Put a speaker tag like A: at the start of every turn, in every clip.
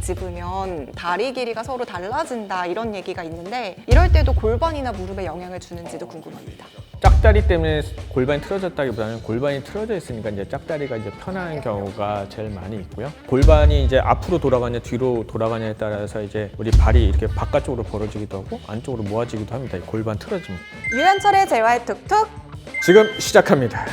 A: 짚으면 다리 길이가 서로 달라진다 이런 얘기가 있는데 이럴 때도 골반이나 무릎에 영향을 주는지도 궁금합니다.
B: 짝다리 때문에 골반이 틀어졌다기보다는 골반이 틀어져 있으니까 이제 짝다리가 이제 편한 경우가 제일 많이 있고요. 골반이 이제 앞으로 돌아가냐 뒤로 돌아가냐에 따라서 이제 우리 발이 이렇게 바깥쪽으로 벌어지기도 하고 안쪽으로 모아지기도 합니다. 이 골반 틀어짐.
A: 유현철의 재활 툭툭
B: 지금 시작합니다.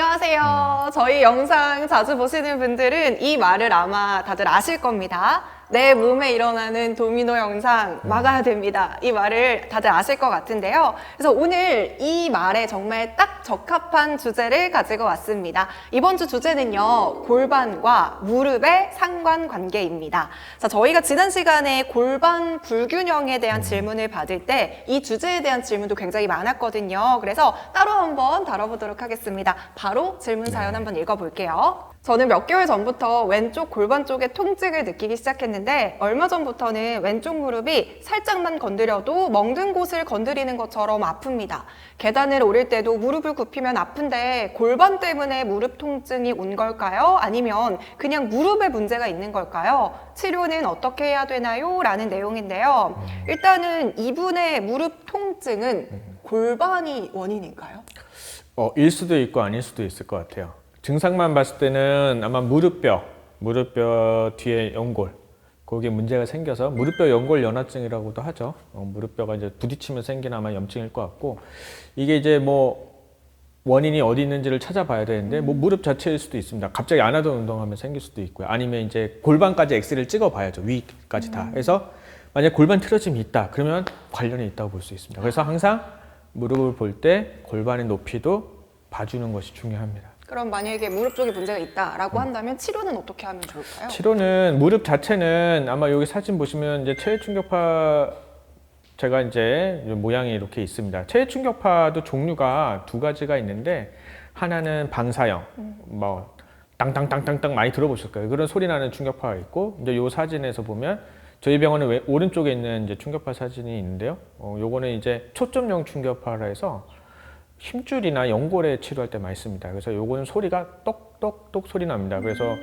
A: 안녕하세요. 저희 영상 자주 보시는 분들은 이 말을 아마 다들 아실 겁니다. 내 몸에 일어나는 도미노 영상 막아야 됩니다. 이 말을 다들 아실 것 같은데요. 그래서 오늘 이 말에 정말 딱 적합한 주제를 가지고 왔습니다. 이번 주 주제는요, 골반과 무릎의 상관관계입니다. 자, 저희가 지난 시간에 골반 불균형에 대한 질문을 받을 때 이 주제에 대한 질문도 굉장히 많았거든요. 그래서 따로 한번 다뤄보도록 하겠습니다. 바로 질문 사연 한번 읽어볼게요. 저는 몇 개월 전부터 왼쪽 골반 쪽에 통증을 느끼기 시작했는데 얼마 전부터는 왼쪽 무릎이 살짝만 건드려도 멍든 곳을 건드리는 것처럼 아픕니다. 계단을 오를 때도 무릎을 굽히면 아픈데 골반 때문에 무릎 통증이 온 걸까요? 아니면 그냥 무릎에 문제가 있는 걸까요? 치료는 어떻게 해야 되나요? 라는 내용인데요. 일단은 이분의 무릎 통증은 골반이 원인인가요?
B: 어, 일 수도 있고 아닐 수도 있을 것 같아요. 증상만 봤을 때는 아마 무릎뼈, 무릎뼈 뒤에 연골, 거기에 문제가 생겨서 무릎뼈 연골 연화증이라고도 하죠. 어, 무릎뼈가 이제 부딪히면 생긴 아마 염증일 것 같고 이게 이제 뭐 원인이 어디 있는지를 찾아봐야 되는데 뭐 무릎 자체일 수도 있습니다. 갑자기 안 하던 운동하면 생길 수도 있고요. 아니면 이제 골반까지 엑스를 찍어봐야죠. 위까지 다. 그래서 만약 골반 틀어짐이 있다, 그러면 관련이 있다고 볼 수 있습니다. 그래서 항상 무릎을 볼 때 골반의 높이도 봐주는 것이 중요합니다.
A: 그럼 만약에 무릎 쪽에 문제가 있다라고 한다면 치료는 어떻게 하면 좋을까요?
B: 치료는 무릎 자체는 아마 여기 사진 보시면 이제 체외 충격파 제가 이제 모양이 이렇게 있습니다. 체외 충격파도 종류가 두 가지가 있는데 하나는 방사형, 뭐 땅땅땅땅땅 많이 들어보실 거예요. 그런 소리 나는 충격파가 있고 이제 요 사진에서 보면 저희 병원은 왼- 오른쪽에 있는 이제 충격파 사진이 있는데요. 어, 요거는 이제 초점형 충격파라 해서 힘줄이나 연골에 치료할 때 많이 씁니다. 그래서 요거는 소리가 똑똑똑 소리 납니다. 그래서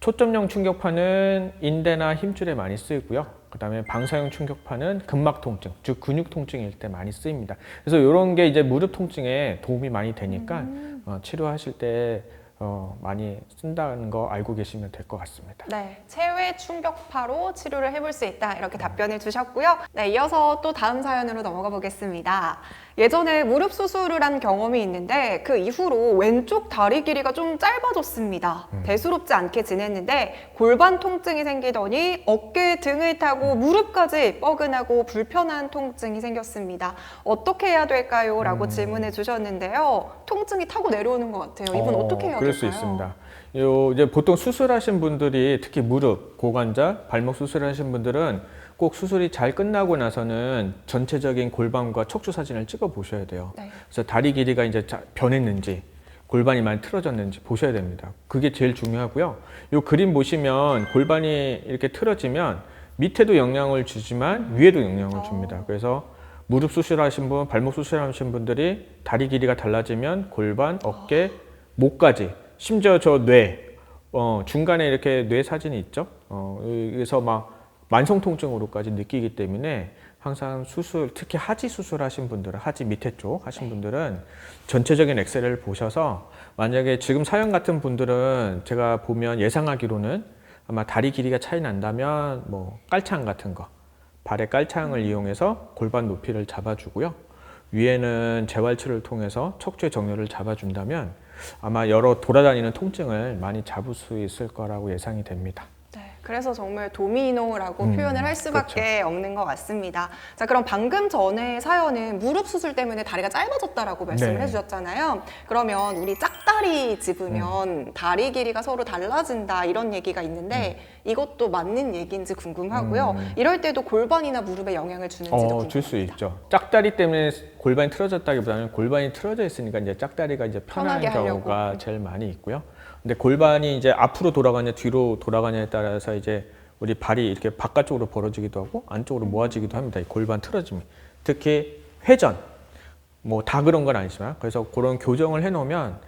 B: 초점형 충격파는 인대나 힘줄에 많이 쓰이고요. 그 다음에 방사형 충격파는 근막 통증, 즉 근육 통증일 때 많이 쓰입니다. 그래서 이런 게 이제 무릎 통증에 도움이 많이 되니까 어, 치료하실 때 어, 많이 쓴다는 거 알고 계시면 될 것 같습니다.
A: 네, 체외 충격파로 치료를 해볼 수 있다 이렇게 답변을 주셨고요. 네, 이어서 또 다음 사연으로 넘어가 보겠습니다. 예전에 무릎 수술을 한 경험이 있는데 그 이후로 왼쪽 다리 길이가 좀 짧아졌습니다. 대수롭지 않게 지냈는데 골반 통증이 생기더니 어깨 등을 타고 무릎까지 뻐근하고 불편한 통증이 생겼습니다. 어떻게 해야 될까요? 라고 질문해 주셨는데요. 통증이 타고 내려오는 것 같아요. 이분 어, 떻게 해야 될까요?
B: 수 있습니다. 요 이제 보통 수술하신 분들이 특히 무릎, 고관절, 발목 수술하신 분들은 꼭 수술이 잘 끝나고 나서는 전체적인 골반과 척추 사진을 찍어 보셔야 돼요.
A: 네.
B: 그래서 다리 길이가 이제 자- 변했는지 골반이 많이 틀어졌는지 보셔야 됩니다. 그게 제일 중요하고요. 요 그림 보시면 골반이 이렇게 틀어지면 밑에도 영향을 주지만 위에도 영향을 줍니다. 그래서 무릎 수술하신 분, 발목 수술하신 분들이 다리 길이가 달라지면 골반, 어깨, 목까지 심지어 저 뇌, 어, 중간에 이렇게 뇌 사진이 있죠. 어, 그래서 막 만성 통증으로까지 느끼기 때문에 항상 수술, 특히 하지 수술하신 분들은 하지 밑에 쪽 하신 분들은 전체적인 엑스레이를 보셔서 만약에 지금 사연 같은 분들은 제가 보면 예상하기로는 아마 다리 길이가 차이 난다면 뭐 깔창 같은 거 발의 깔창을 이용해서 골반 높이를 잡아주고요. 위에는 재활치를 통해서 척추의 정렬을 잡아준다면 아마 여러 돌아다니는 통증을 많이 잡을 수 있을 거라고 예상이 됩니다.
A: 네, 그래서 정말 도미노라고
B: 음,
A: 표현을 할 수밖에 없는 것 같습니다. 자, 그럼 방금 전에 사연은 무릎 수술 때문에 다리가 짧아졌다라고 말씀을
B: 네.
A: 해주셨잖아요. 그러면 우리 짝다리 짚으면
B: 음.
A: 다리 길이가 서로 달라진다 이런 얘기가 있는데 이것도 맞는 얘기인지 궁금하고요.
B: 음.
A: 이럴 때도 골반이나 무릎에 영향을 주는지도
B: 어,
A: 궁금합니다.
B: 줄 수 있죠. 짝다리 때문에 골반이 틀어졌다기보다는 골반이 틀어져 있으니까 이제 짝다리가 이제 편한
A: 편하게 하려고.
B: 경우가 제일 많이 있고요. 근데 골반이 이제 앞으로 돌아가냐 뒤로 돌아가냐에 따라서 이제 우리 발이 이렇게 바깥쪽으로 벌어지기도 하고 안쪽으로 모아지기도 합니다. 이 골반 틀어짐이. 특히 회전. 뭐 다 그런 건 아니지만 그래서 그런 교정을 해 놓으면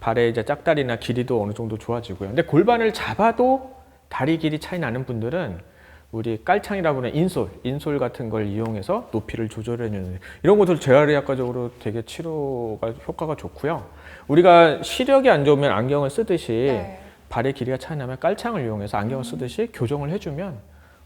B: 발의 이제 짝다리나 길이도 어느 정도 좋아지고요. 근데 골반을 잡아도 다리 길이 차이 나는 분들은 우리 깔창이라고 하는 인솔, 인솔 같은 걸 이용해서 높이를 조절해 주는 이런 것들 재활의학과적으로 되게 치료가 효과가 좋고요. 우리가 시력이 안 좋으면 안경을 쓰듯이
A: 네.
B: 발의 길이가 차이 나면 깔창을 이용해서 안경을 쓰듯이 교정을 해주면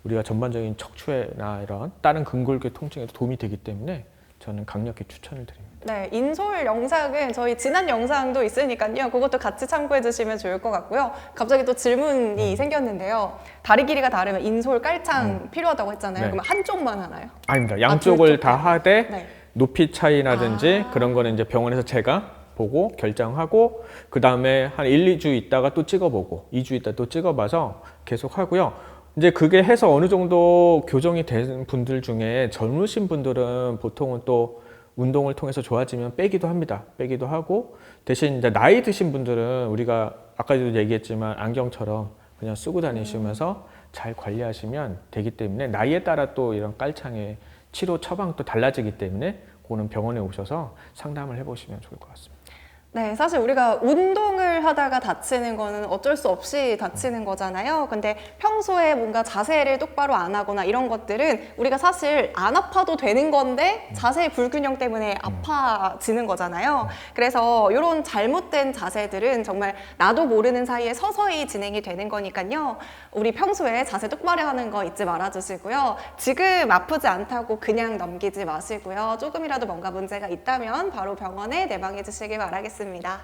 B: 우리가 전반적인 척추나 이런 다른 근골격 통증에도 도움이 되기 때문에 저는 강력히 추천을 드립니다.
A: 네, 인솔 영상은 저희 지난 영상도 있으니까요. 그것도 같이 참고해 주시면 좋을 것 같고요. 갑자기 또
B: 음.
A: 질문이 생겼는데요. 다리 길이가 다르면 인솔 깔창 필요하다고 했잖아요.
B: 네.
A: 그러면 한쪽만 하나요?
B: 아닙니다. 양쪽을 둘다
A: 다.
B: 하되
A: 네.
B: 높이 차이라든지
A: 아.
B: 그런 거는 이제 병원에서 제가 보고 결정하고 그 다음에 한 1, 2주 있다가 또 찍어보고 2주 있다 또 찍어봐서 계속 하고요. 이제 그게 해서 어느 정도 교정이 된 분들 중에 젊으신 분들은 보통은 또 운동을 통해서 좋아지면 빼기도 합니다. 빼기도 하고 대신 이제 나이 드신 분들은 우리가 아까도 얘기했지만 안경처럼 그냥 쓰고 다니시면서 잘 관리하시면 되기 때문에 나이에 따라 또 이런 깔창의 치료 처방도 달라지기 때문에 그거는 병원에 오셔서 상담을 해보시면 좋을 것 같습니다.
A: 네, 사실 우리가 운동을 하다가 다치는 거는 어쩔 수 없이 다치는 거잖아요. 근데 평소에 뭔가 자세를 똑바로 안 하거나 이런 것들은 우리가 사실 안 아파도 되는 건데 자세의 불균형 때문에 아파지는 거잖아요. 그래서 이런 잘못된 자세들은 정말 나도 모르는 사이에 서서히 진행이 되는 거니까요. 우리 평소에 자세 똑바로 하는 거 잊지 말아 주시고요. 지금 아프지 않다고 그냥 넘기지 마시고요. 조금이라도 뭔가 문제가 있다면 바로 병원에 내방해 주시기 바라 겠습니다.